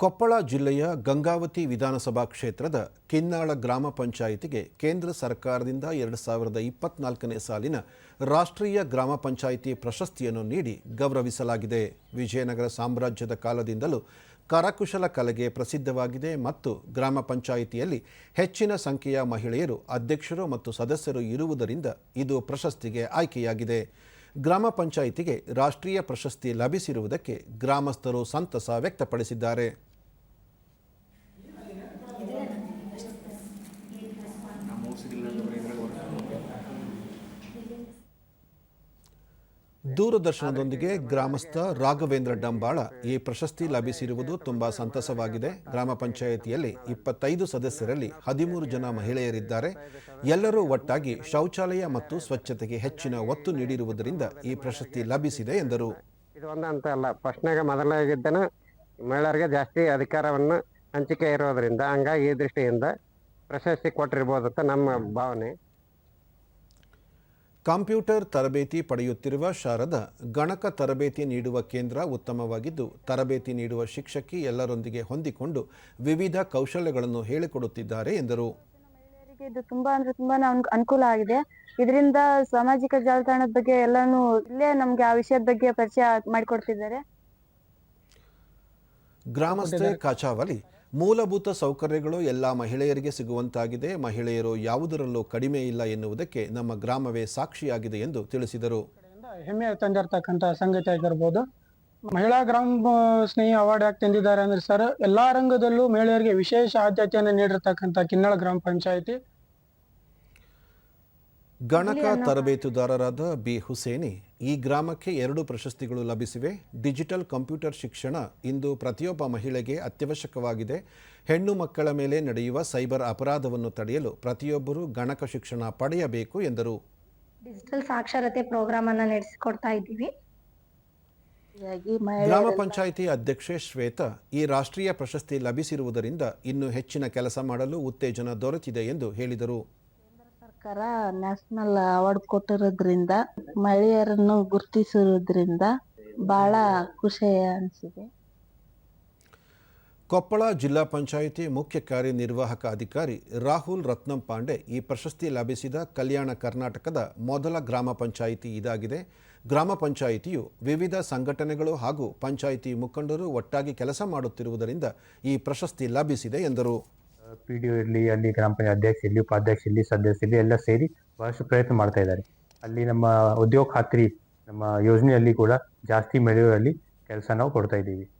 ಕೊಪ್ಪಳ ಜಿಲ್ಲೆಯ ಗಂಗಾವತಿ ವಿಧಾನಸಭಾ ಕ್ಷೇತ್ರದ ಕಿನ್ನಾಳ ಗ್ರಾಮ ಪಂಚಾಯಿತಿಗೆ ಕೇಂದ್ರ ಸರ್ಕಾರದಿಂದ ಎರಡು ಸಾವಿರದ ಇಪ್ಪತ್ನಾಲ್ಕನೇ ಸಾಲಿನ ರಾಷ್ಟ್ರೀಯ ಗ್ರಾಮ ಪಂಚಾಯಿತಿ ಪ್ರಶಸ್ತಿಯನ್ನು ನೀಡಿ ಗೌರವಿಸಲಾಗಿದೆ. ವಿಜಯನಗರ ಸಾಮ್ರಾಜ್ಯದ ಕಾಲದಿಂದಲೂ ಕರಕುಶಲ ಕಲೆಗೆ ಪ್ರಸಿದ್ಧವಾಗಿದೆ ಮತ್ತು ಗ್ರಾಮ ಪಂಚಾಯಿತಿಯಲ್ಲಿ ಹೆಚ್ಚಿನ ಸಂಖ್ಯೆಯ ಮಹಿಳೆಯರು, ಅಧ್ಯಕ್ಷರು ಮತ್ತು ಸದಸ್ಯರು ಇರುವುದರಿಂದ ಇದು ಪ್ರಶಸ್ತಿಗೆ ಆಯ್ಕೆಯಾಗಿದೆ. ಗ್ರಾಮ ಪಂಚಾಯಿತಿಗೆ ರಾಷ್ಟ್ರೀಯ ಪ್ರಶಸ್ತಿ ಲಭಿಸಿರುವುದಕ್ಕೆ ಗ್ರಾಮಸ್ಥರು ಸಂತಸ ವ್ಯಕ್ತಪಡಿಸಿದ್ದಾರೆ. ದೂರದರ್ಶನದೊಂದಿಗೆ ಗ್ರಾಮಸ್ಥ ರಾಘವೇಂದ್ರ ಡಂಬಾಳ ಈ ಪ್ರಶಸ್ತಿ ಲಭಿಸಿರುವುದು ತುಂಬಾ ಸಂತಸವಾಗಿದೆ. ಗ್ರಾಮ ಪಂಚಾಯಿತಿಯಲ್ಲಿ ಇಪ್ಪತ್ತೈದು ಸದಸ್ಯರಲ್ಲಿ ಹದಿಮೂರು ಜನ ಮಹಿಳೆಯರಿದ್ದಾರೆ. ಎಲ್ಲರೂ ಒಟ್ಟಾಗಿ ಶೌಚಾಲಯ ಮತ್ತು ಸ್ವಚ್ಛತೆಗೆ ಹೆಚ್ಚಿನ ಒತ್ತು ನೀಡಿರುವುದರಿಂದ ಈ ಪ್ರಶಸ್ತಿ ಲಭಿಸಿದೆ ಎಂದರು. ಇದು ಅಲ್ಲ, ಫಸ್ಟ್ನಾಗ ಮಹಿಳೆಯರಿಗೆ ಜಾಸ್ತಿ ಅಧಿಕಾರವನ್ನು ಹಂಚಿಕೆ ಇರೋದ್ರಿಂದ, ಹಂಗಾಗಿ ಈ ದೃಷ್ಟಿಯಿಂದ ಪ್ರಶಸ್ತಿ ಕೊಟ್ಟಿರ್ಬೋದು ಅಂತ ನಮ್ಮ ಭಾವನೆ. ಕಂಪ್ಯೂಟರ್ ತರಬೇತಿ ಪಡೆಯುತ್ತಿರುವ ಶಾರದ ಗಣಕ ತರಬೇತಿ ನೀಡುವ ಕೇಂದ್ರ ಉತ್ತಮವಾಗಿದ್ದು ತರಬೇತಿ ನೀಡುವ ಶಿಕ್ಷಕಿ ಎಲ್ಲರೊಂದಿಗೆ ಹೊಂದಿಕೊಂಡು ವಿವಿಧ ಕೌಶಲ್ಯಗಳನ್ನು ಹೇಳಿಕೊಡುತ್ತಿದ್ದಾರೆ ಎಂದರು. ಇದು ತುಂಬಾ ಅಂದ್ರೆ ತುಂಬಾನೇ ಅನುಕೂಲ ಆಗಿದೆ. ಇದರಿಂದ ಸಾಮಾಜಿಕ ಜಾಲತಾಣದ ಬಗ್ಗೆ ಎಲ್ಲಾನು ಇಲ್ಲೇ ನಮ್ಗೆ ಆ ವಿಷಯದ ಬಗ್ಗೆ ಪರಿಚಯ ಮಾಡಿಕೊಡ್ತಿದ್ದಾರೆ. ಗ್ರಾಮಸ್ಥೆ ಕಾಚಾವಲಿ ಮೂಲಭೂತ ಸೌಕರ್ಯಗಳು ಎಲ್ಲ ಮಹಿಳೆಯರಿಗೆ ಸಿಗುವಂತಾಗಿದೆ. ಮಹಿಳೆಯರು ಯಾವುದರಲ್ಲೂ ಕಡಿಮೆ ಇಲ್ಲ ಎನ್ನುವುದಕ್ಕೆ ನಮ್ಮ ಗ್ರಾಮವೇ ಸಾಕ್ಷಿಯಾಗಿದೆ ಎಂದು ತಿಳಿಸಿದರು. ಹೆಮ್ಮೆ ತಂದಿರ್ತಕ್ಕಂಥ ಸಂಗತಿ ಆಗಿರ್ಬೋದು. ಮಹಿಳಾ ಗ್ರಾಮ ಸ್ನೇಹಿ ಅವಾರ್ಡ್ ಯಾಕೆ ತಂದಿದ್ದಾರೆ ಅಂದ್ರೆ ಸರ್, ಎಲ್ಲಾ ರಂಗದಲ್ಲೂ ಮಹಿಳೆಯರಿಗೆ ವಿಶೇಷ ಆದ್ಯತೆಯನ್ನು ನೀಡಿರ್ತಕ್ಕಂಥ ಕಿನ್ನಳ ಗ್ರಾಮ ಪಂಚಾಯತಿ ಗಣಕ ತರಬೇತುದಾರರಾದ ಬಿ. ಹುಸೇನಿ ಈ ಗ್ರಾಮಕ್ಕೆ ಎರಡು ಪ್ರಶಸ್ತಿಗಳು ಲಭಿಸಿವೆ. ಡಿಜಿಟಲ್ ಕಂಪ್ಯೂಟರ್ ಶಿಕ್ಷಣ ಇಂದು ಪ್ರತಿಯೊಬ್ಬ ಮಹಿಳೆಗೆ ಅತ್ಯವಶ್ಯಕವಾಗಿದೆ. ಹೆಣ್ಣು ಮಕ್ಕಳ ಮೇಲೆ ನಡೆಯುವ ಸೈಬರ್ ಅಪರಾಧವನ್ನು ತಡೆಯಲು ಪ್ರತಿಯೊಬ್ಬರೂ ಗಣಕ ಶಿಕ್ಷಣ ಪಡೆಯಬೇಕು ಎಂದರು. ಡಿಜಿಟಲ್ ಸಾಕ್ಷರತೆ ಪ್ರೋಗ್ರಾಮ್ ಅನ್ನ ನಡೆಸಿಕೊಡ್ತಾ ಇದ್ದೀವಿ. ಗ್ರಾಮ ಪಂಚಾಯಿತಿ ಅಧ್ಯಕ್ಷೆ ಶ್ವೇತಾ ಈ ರಾಷ್ಟ್ರೀಯ ಪ್ರಶಸ್ತಿ ಲಭಿಸಿರುವುದರಿಂದ ಇನ್ನು ಹೆಚ್ಚಿನ ಕೆಲಸ ಮಾಡಲು ಉತ್ತೇಜನ ದೊರೆತಿದೆ ಎಂದು ಹೇಳಿದರು. ಸರ್ಕಾರ ನ್ಯಾಷನಲ್ ಅವಾರ್ಡ್ ಕೊಟ್ಟಿರೋದ್ರಿಂದ ಮಹಿಳೆಯರನ್ನು ಗುರುತಿಸಿರೋದ್ರಿಂದ ಬಹಳ ಖುಷಿ ಅನಿಸಿದೆ. ಕೊಪ್ಪಳ ಜಿಲ್ಲಾ ಪಂಚಾಯಿತಿ ಮುಖ್ಯ ಕಾರ್ಯನಿರ್ವಾಹಕ ಅಧಿಕಾರಿ ರಾಹುಲ್ ರತ್ನಂ ಪಾಂಡೆ ಈ ಪ್ರಶಸ್ತಿ ಲಭಿಸಿದ ಕಲ್ಯಾಣ ಕರ್ನಾಟಕದ ಮೊದಲ ಗ್ರಾಮ ಪಂಚಾಯಿತಿ ಇದಾಗಿದೆ. ಗ್ರಾಮ ಪಂಚಾಯಿತಿಯು ವಿವಿಧ ಸಂಘಟನೆಗಳು ಹಾಗೂ ಪಂಚಾಯಿತಿ ಮುಖಂಡರು ಒಟ್ಟಾಗಿ ಕೆಲಸ ಮಾಡುತ್ತಿರುವುದರಿಂದ ಈ ಪ್ರಶಸ್ತಿ ಲಭಿಸಿದೆ ಎಂದರು. ಪಿ ಡಿ ಇರಲಿ, ಅಲ್ಲಿ ಗ್ರಾಮ ಪಂಚಾಯತ್ ಅಧ್ಯಕ್ಷ ಇರಲಿ, ಉಪಾಧ್ಯಕ್ಷ ಇರಲಿ, ಸದಸ್ಯ ಇರಲಿ, ಎಲ್ಲ ಸೇರಿ ಬಹಳಷ್ಟು ಪ್ರಯತ್ನ ಮಾಡ್ತಾ ಇದ್ದಾರೆ. ಅಲ್ಲಿ ನಮ್ಮ ಉದ್ಯೋಗ ಖಾತ್ರಿ, ನಮ್ಮ ಯೋಜನೆಯಲ್ಲಿ ಕೂಡ ಜಾಸ್ತಿ ಮಹಿಳೆಯರಲ್ಲಿ ಕೆಲಸ ನಾವು ಕೊಡ್ತಾ ಇದ್ದೀವಿ.